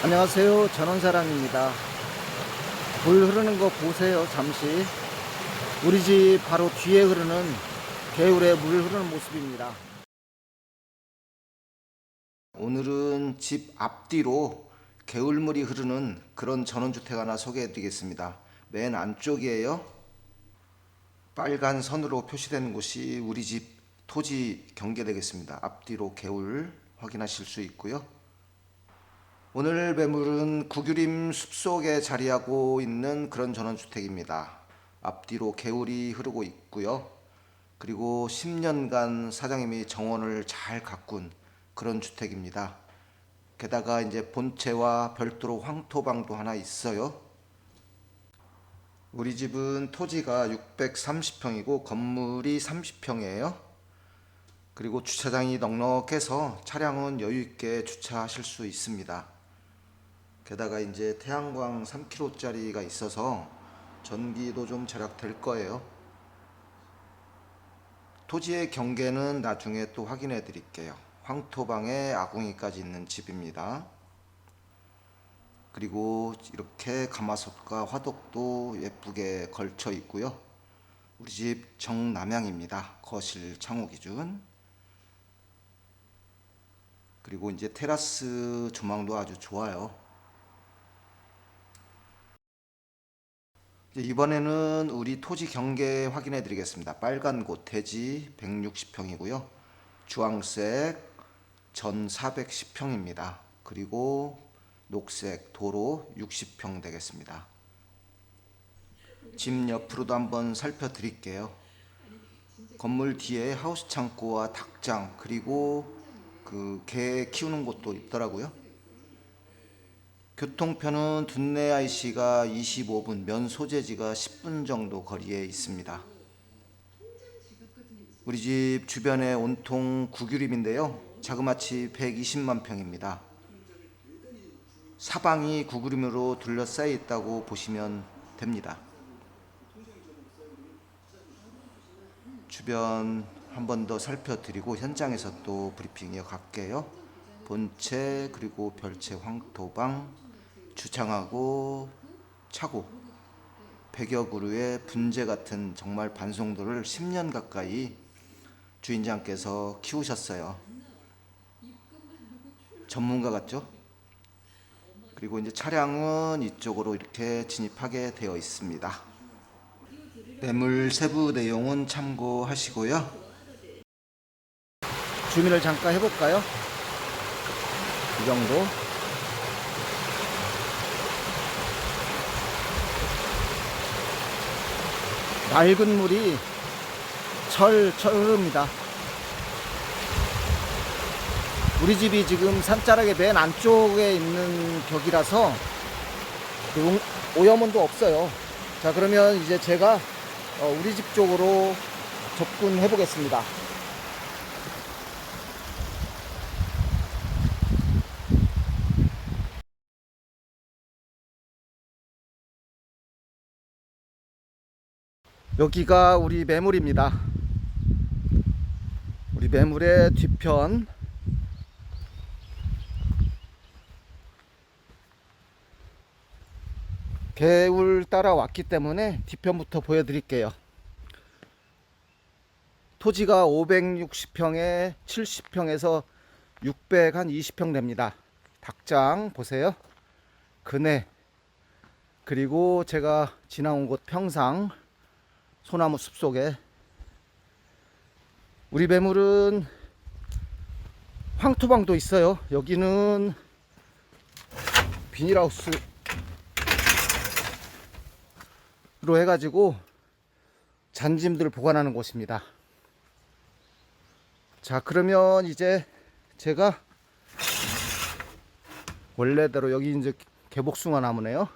안녕하세요. 전원사랑입니다. 물 흐르는 거 보세요. 잠시. 우리 집 바로 뒤에 흐르는 개울에 물 흐르는 모습입니다. 오늘은 집 앞뒤로 개울물이 흐르는 그런 전원주택 하나 소개해 드리겠습니다. 맨 안쪽이에요. 빨간 선으로 표시되는 곳이 우리 집 토지 경계되겠습니다. 앞뒤로 개울 확인하실 수 있고요. 오늘 매물은 구규림 숲속에 자리하고 있는 그런 전원주택입니다. 앞뒤로 개울이 흐르고 있고요. 그리고 10년간 사장님이 정원을 잘 가꾼 그런 주택입니다. 게다가 이제 본체와 별도로 황토방도 하나 있어요. 우리 집은 토지가 630평이고 건물이 30평이에요. 그리고 주차장이 넉넉해서 차량은 여유 있게 주차하실 수 있습니다. 게다가 이제 태양광 3kW짜리가 있어서 전기도 좀 절약될 거예요. 토지의 경계는 나중에 또 확인해 드릴게요. 황토방에 아궁이까지 있는 집입니다. 그리고 이렇게 가마솥과 화덕도 예쁘게 걸쳐 있고요. 우리 집 정남향입니다. 거실 창호 기준. 그리고 이제 테라스 조망도 아주 좋아요. 이번에는 우리 토지 경계 확인해 드리겠습니다. 빨간 곳 대지 160평이고요. 주황색 전 410평입니다. 그리고 녹색 도로 60평 되겠습니다. 집 옆으로도 한번 살펴드릴게요. 건물 뒤에 하우스 창고와 닭장 그리고 그 개 키우는 곳도 있더라고요. 교통편은 둔내 IC가 25분, 면 소재지가 10분 정도 거리에 있습니다. 우리 집 주변에 온통 구규림인데요. 자그마치 120만 평입니다. 사방이 구규림으로 둘러싸여 있다고 보시면 됩니다. 주변 한 번 더 살펴드리고 현장에서 또 브리핑 이어갈게요. 본체 그리고 별채 황토방 주창하고 차고 100여 그루의 분재 같은 정말 반송도를 10년 가까이 주인장께서 키우셨어요. 전문가 같죠? 그리고 이제 차량은 이쪽으로 이렇게 진입하게 되어 있습니다. 매물 세부 내용은 참고하시고요. 주민을 잠깐 해볼까요? 이 정도. 맑은 물이 철철 흐릅니다. 우리 집이 지금 산자락의 맨 안쪽에 있는 벽이라서 그 용- 오염원도 없어요. 자 그러면 이제 제가 어, 우리 집 쪽으로 접근해 보겠습니다. 여기가 우리 매물입니다. 우리 매물의 뒤편 개울 따라 왔기 때문에 뒤편부터 보여드릴게요. 토지가 560평에 70평에서 600 한 20평 됩니다. 닭장 보세요. 그네 그리고 제가 지나온 곳 평상 소나무 숲 속에 우리 매물은 황토방도 있어요. 여기는 비닐하우스 로 해가지고 잔짐들을 보관하는 곳입니다. 자, 그러면 이제 제가 원래대로 여기 이제 개복숭아 나무네요.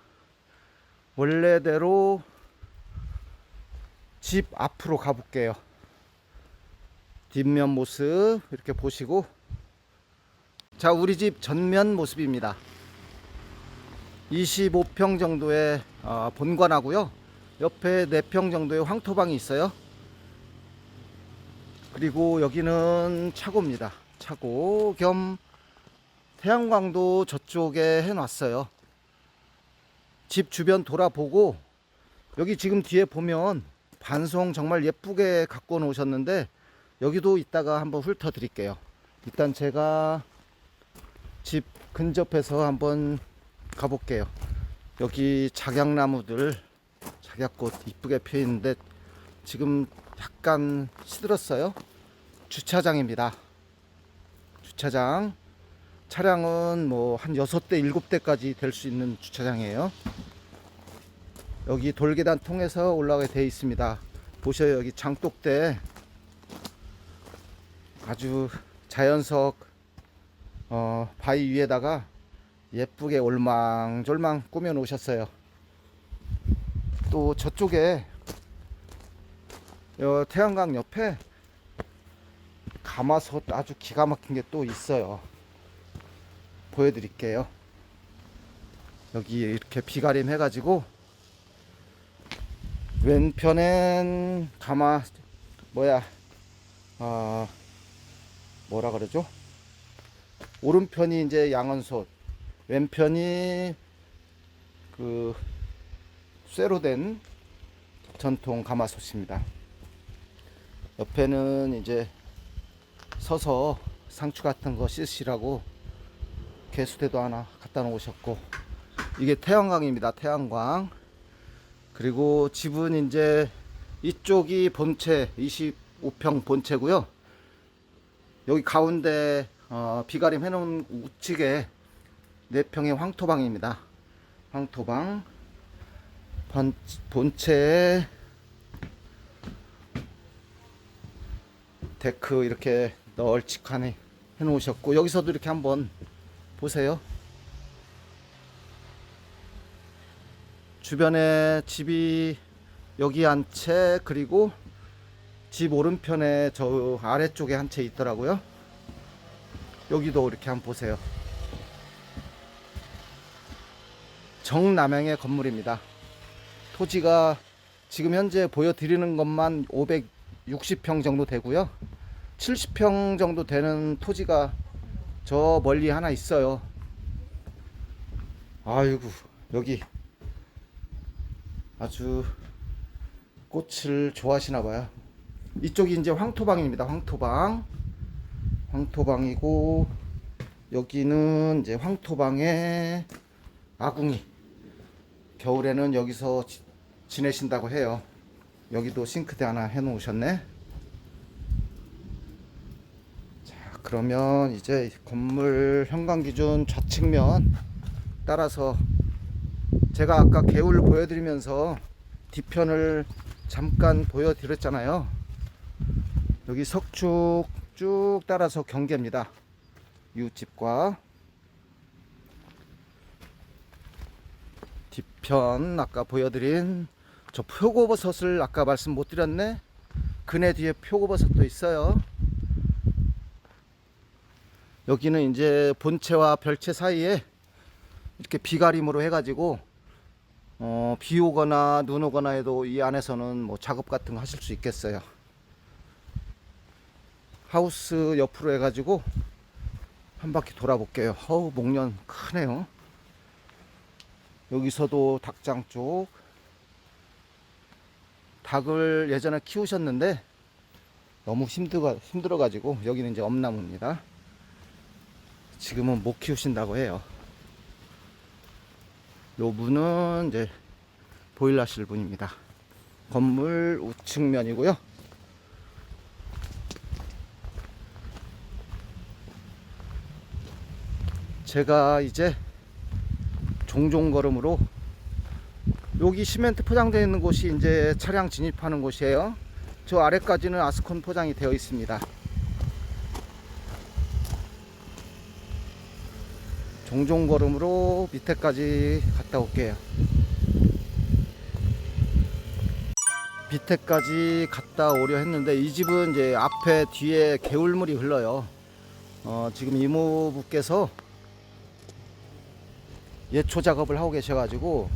원래대로 집 앞으로 가볼게요. 뒷면 모습 이렇게 보시고 자, 우리 집 전면 모습입니다. 25평 정도의 어, 본관하고요. 옆에 4평 정도의 황토방이 있어요. 그리고 여기는 차고입니다. 차고 겸 태양광도 저쪽에 해놨어요. 집 주변 돌아보고 여기 지금 뒤에 보면 반송 정말 예쁘게 갖고 놓으셨는데 여기도 이따가 한번 훑어 드릴게요. 일단 제가 집 근접해서 한번 가볼게요. 여기 작약나무들 작약꽃 이쁘게 피어 있는데 지금 약간 시들었어요. 주차장입니다. 주차장. 차량은 뭐 한 6대, 7대까지 될 수 있는 주차장이에요. 여기 돌계단 통해서 올라가게 돼 있습니다. 보셔요. 여기 장독대 아주 자연석 어, 바위 위에다가 예쁘게 올망졸망 꾸며 놓으셨어요. 또 저쪽에 요 태양광 옆에 가마솥 아주 기가 막힌 게 또 있어요. 보여드릴게요. 여기 이렇게 비가림 해가지고 왼편엔 가마 뭐야 어 뭐라 그러죠? 오른편이 이제 양언솥, 왼편이 그 쇠로 된 전통 가마솥입니다. 옆에는 이제 서서 상추 같은 거 씻으시라고 개수대도 하나 갖다 놓으셨고 이게 태양광입니다. 태양광. 그리고 집은 이제 이쪽이 본체 25평 본체고요. 여기 가운데 어, 비가림 해놓은 우측에 4평의 황토방입니다. 황토방 본, 본체에 데크 이렇게 널찍하게 해놓으셨고 여기서도 이렇게 한번 보세요. 주변에 집이 여기 한 채 그리고 집 오른편에 저 아래쪽에 한 채 있더라고요. 여기도 이렇게 한번 보세요. 정남향의 건물입니다. 토지가 지금 현재 보여드리는 것만 560평 정도 되고요. 70평 정도 되는 토지가 저 멀리 하나 있어요. 아이고, 여기 아주 꽃을 좋아하시나 봐요. 이쪽이 이제 황토방입니다. 황토방. 황토방이고 여기는 이제 황토방에 아궁이. 겨울에는 여기서 지, 지내신다고 해요. 여기도 싱크대 하나 해 놓으셨네. 자, 그러면 이제 건물 현관 기준 좌측면 따라서 제가 아까 개울을 보여드리면서 뒤편을 잠깐 보여드렸잖아요. 여기 석축 쭉 따라서 경계입니다. 이웃집과 뒤편 아까 보여드린 저 표고버섯을 아까 말씀 못 드렸네. 그네 뒤에 표고버섯도 있어요. 여기는 이제 본체와 별채 사이에 이렇게 비가림으로 해가지고 어, 비 오거나 눈 오거나 해도 이 안에서는 뭐 작업 같은 거 하실 수 있겠어요. 하우스 옆으로 해가지고 한 바퀴 돌아볼게요. 어우, 목련 크네요. 여기서도 닭장 쪽. 닭을 예전에 키우셨는데 너무 힘들어, 힘들어가지고 여기는 이제 엄나무입니다. 지금은 못 키우신다고 해요. 요 분은 이제 보일러 하실 분입니다. 건물 우측면이고요. 제가 이제 종종 걸음으로 여기 시멘트 포장되어 있는 곳이 이제 차량 진입하는 곳이에요. 저 아래까지는 아스콘 포장이 되어 있습니다. 종종 걸음으로 밑에까지 갔다 올게요. 밑에까지 갔다 오려 했는데 이 집은 이제 앞에 뒤에 개울물이 흘러요. 어, 지금 이모부께서 예초 작업을 하고 계셔가지고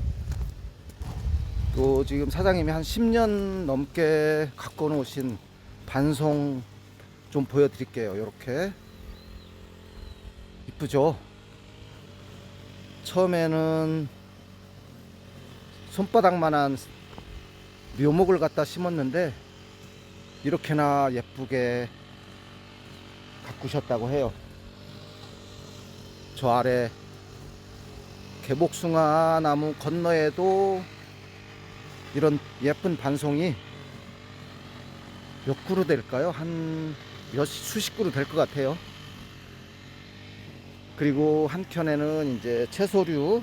또 지금 사장님이 한 10년 넘게 갖고 놓으신 반송 좀 보여드릴게요. 이렇게 이쁘죠? 처음에는 손바닥만한 묘목을 갖다 심었는데 이렇게나 예쁘게 가꾸셨다고 해요. 저 아래 개복숭아 나무 건너에도 이런 예쁜 반송이 몇 그루 될까요? 한 몇 수십 그루 될 것 같아요. 그리고 한켠에는 이제 채소류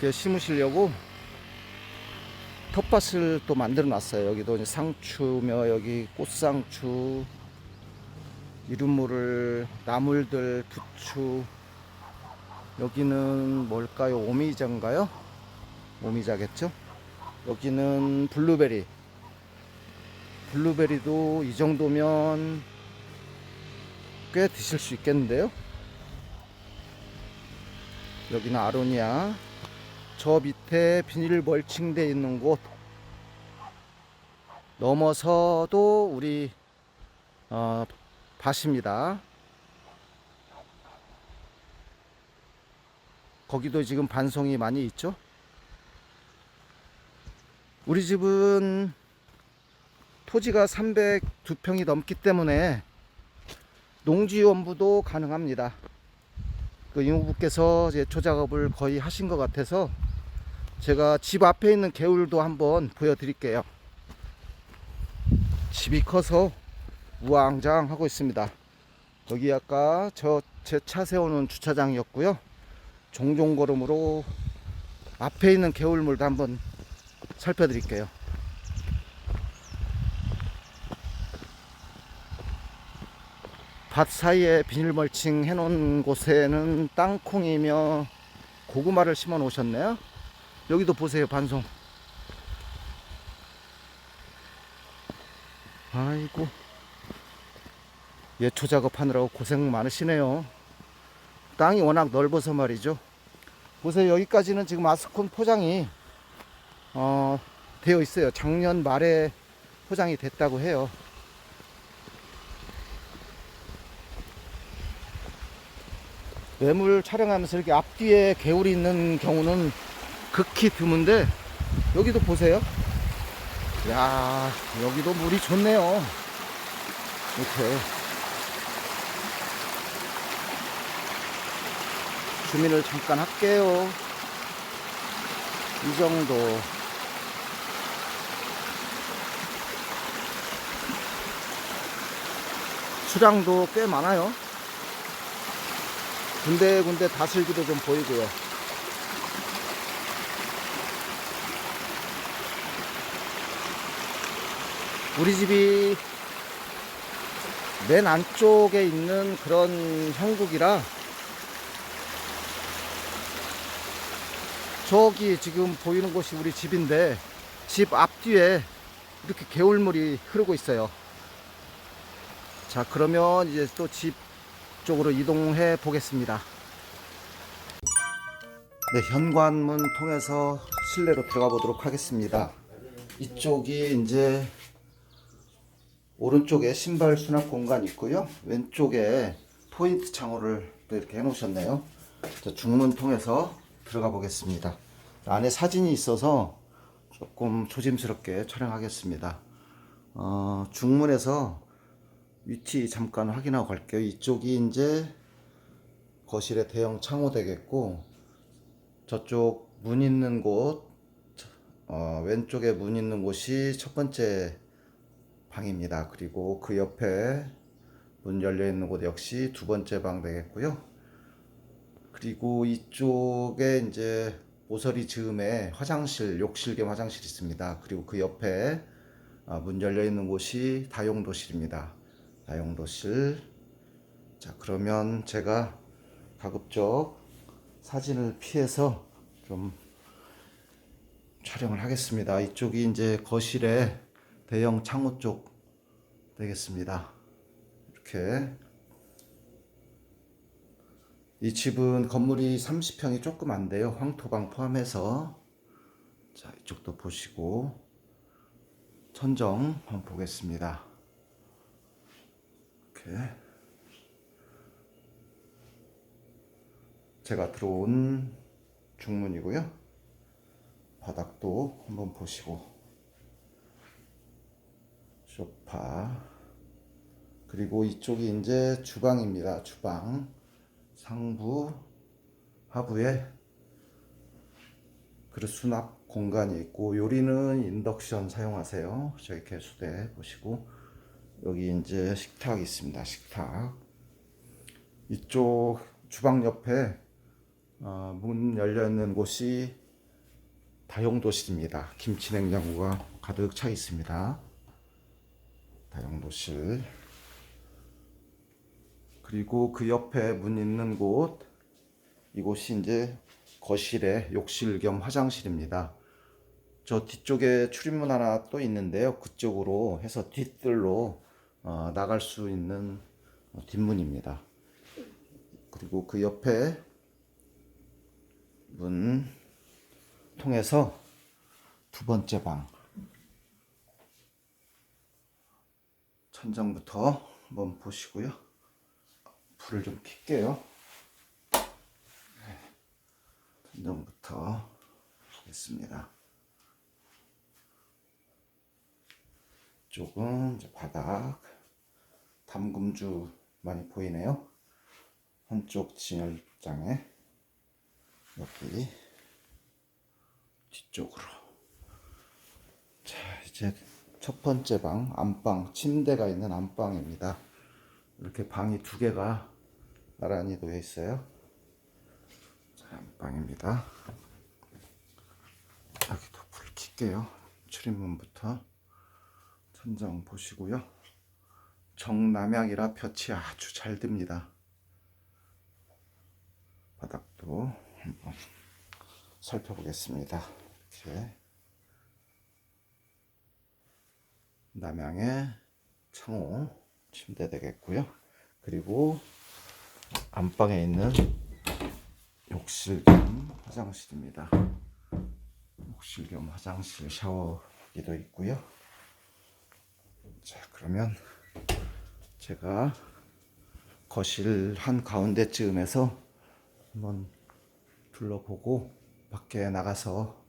그 심으시려고 텃밭을 또 만들어 놨어요. 여기도 상추며 여기 꽃상추, 이름모를 나물들, 부추. 여기는 뭘까요? 오미자인가요? 오미자겠죠? 여기는 블루베리. 블루베리도 이 정도면 꽤 드실 수 있겠는데요? 여기는 아로니아. 저 밑에 비닐 멀칭돼 있는 곳 넘어서도 우리 어, 밭입니다. 거기도 지금 반송이 많이 있죠. 우리 집은 토지가 302평이 넘기 때문에 농지원부도 가능합니다. 그 이모부께서 이제 초작업을 거의 하신 것 같아서 제가 집 앞에 있는 개울도 한번 보여드릴게요. 집이 커서 우왕좌왕하고 있습니다. 여기 아까 저 제 차 세우는 주차장이었고요. 종종 걸음으로 앞에 있는 개울물도 한번 살펴드릴게요. 밭 사이에 비닐 멀칭 해놓은 곳에는 땅콩이며 고구마를 심어 놓으셨네요. 여기도 보세요, 반송. 아이고. 예초 작업하느라고 고생 많으시네요. 땅이 워낙 넓어서 말이죠. 보세요, 여기까지는 지금 아스콘 포장이 어, 되어 있어요. 작년 말에 포장이 됐다고 해요. 매물 촬영하면서 이렇게 앞뒤에 개울이 있는 경우는 극히 드문데 여기도 보세요. 야 여기도 물이 좋네요. 이렇게 주민을 잠깐 할게요. 이 정도. 수량도 꽤 많아요. 군데군데 다슬기도 좀 보이고요. 우리 집이 맨 안쪽에 있는 그런 형국이라 저기 지금 보이는 곳이 우리 집인데 집 앞뒤에 이렇게 개울물이 흐르고 있어요. 자, 그러면 이제 또 집 쪽으로 이동해 보겠습니다. 네, 현관문 통해서 실내로 들어가 보도록 하겠습니다. 이쪽이 이제 오른쪽에 신발 수납 공간 있고요. 왼쪽에 포인트 창호를 또 이렇게 해 놓으셨네요. 자, 중문 통해서 들어가 보겠습니다. 안에 사진이 있어서 조금 조심스럽게 촬영하겠습니다. 어, 중문에서 위치 잠깐 확인하고 갈게요. 이쪽이 이제 거실의 대형 창호 되겠고 저쪽 문 있는 곳 어, 왼쪽에 문 있는 곳이 첫 번째 방입니다. 그리고 그 옆에 문 열려 있는 곳 역시 두 번째 방 되겠고요. 그리고 이쪽에 이제 모서리 즈음에 화장실, 욕실 겸 화장실 있습니다. 그리고 그 옆에 아, 문 열려 있는 곳이 다용도실입니다. 다용도실. 자, 그러면 제가 가급적 사진을 피해서 좀 촬영을 하겠습니다. 이쪽이 이제 거실에 대형 창호 쪽 되겠습니다. 이렇게 이 집은 건물이 30평이 조금 안 돼요. 황토방 포함해서 자 이쪽도 보시고 천정 한번 보겠습니다. 이렇게 제가 들어온 중문이고요. 바닥도 한번 보시고 소파 그리고 이쪽이 이제 주방입니다. 주방 상부 하부에 그릇 수납 공간이 있고 요리는 인덕션 사용하세요. 저희 개수대 보시고 여기 이제 식탁 있습니다. 식탁 이쪽 주방 옆에 어, 문 열려 있는 곳이 다용도실입니다. 김치 냉장고가 가득 차 있습니다. 다용도실 그리고 그 옆에 문 있는 곳 이곳이 이제 거실에 욕실 겸 화장실입니다. 저 뒤쪽에 출입문 하나 또 있는데요. 그쪽으로 해서 뒷뜰로 어, 나갈 수 있는 어, 뒷문입니다. 그리고 그 옆에 문 통해서 두 번째 방 천장부터 한번 보시고요. 불을 좀 켤게요. 네. 천장부터 보겠습니다. 쪽은 이제 바닥 담금주 많이 보이네요. 한쪽 진열장에 여기 뒤쪽으로 자 이제 첫 번째 방 안방 침대가 있는 안방입니다. 이렇게 방이 두 개가 나란히 놓여 있어요. 자 안방입니다. 여기도 불 켤게요. 출입문부터 천장 보시고요. 정남향이라 볕이 아주 잘 듭니다. 바닥도 한번 살펴보겠습니다. 이렇게 남향의 창호 침대 되겠고요. 그리고 안방에 있는 욕실 겸 화장실입니다. 욕실 겸 화장실 샤워기도 있고요. 자 그러면 제가 거실 한 가운데쯤에서 한번 둘러보고 밖에 나가서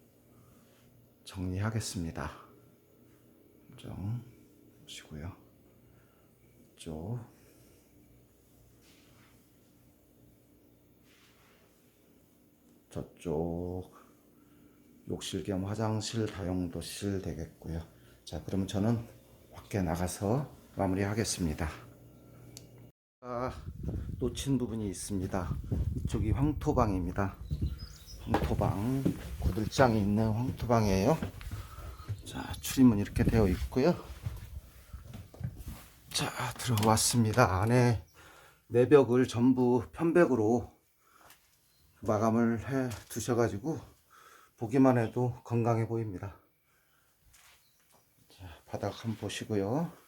정리하겠습니다. 좀 보시고요. 쪽 저쪽 욕실 겸 화장실 다용도실 되겠고요. 자, 그러면 저는 밖에 나가서 마무리하겠습니다. 아, 놓친 부분이 있습니다. 이쪽이 황토방입니다. 황토방, 구들장이 있는 황토방이에요. 자, 출입문 이렇게 되어 있고요. 자, 들어왔습니다. 안에 내벽을 전부 편백으로 마감을 해 두셔가지고 보기만 해도 건강해 보입니다. 자, 바닥 한번 보시고요.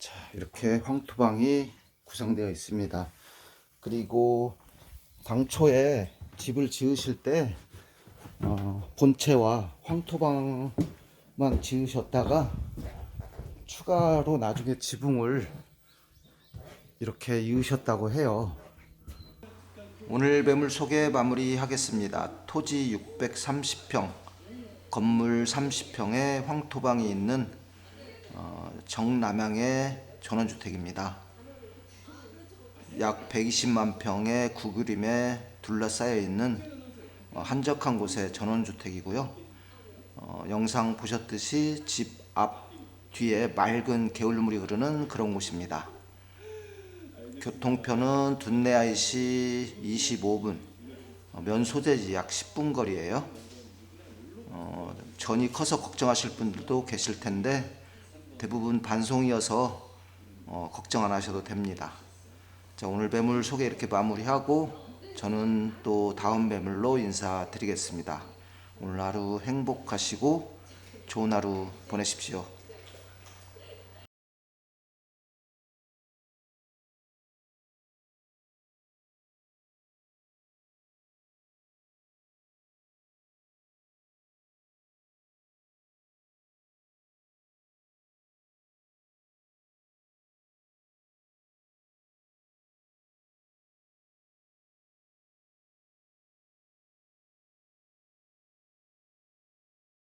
자, 이렇게 황토방이 구성되어 있습니다. 그리고 당초에 집을 지으실 때 어, 본체와 황토방만 지으셨다가 추가로 나중에 지붕을 이렇게 이으셨다고 해요. 오늘 매물 소개 마무리하겠습니다. 토지 630평, 건물 30평에 황토방이 있는 어, 정남향의 전원주택입니다. 약 120만 평의 구그림에 둘러싸여 있는 어, 한적한 곳의 전원주택이고요. 어, 영상 보셨듯이 집 앞 뒤에 맑은 개울물이 흐르는 그런 곳입니다. 교통편은 둔내 IC 25분, 어, 면소재지 약 10분 거리예요. 어, 전이 커서 걱정하실 분들도 계실 텐데 대부분 반송이어서 어, 걱정 안 하셔도 됩니다. 자, 오늘 매물 소개 이렇게 마무리하고 저는 또 다음 매물로 인사드리겠습니다. 오늘 하루 행복하시고 좋은 하루 보내십시오.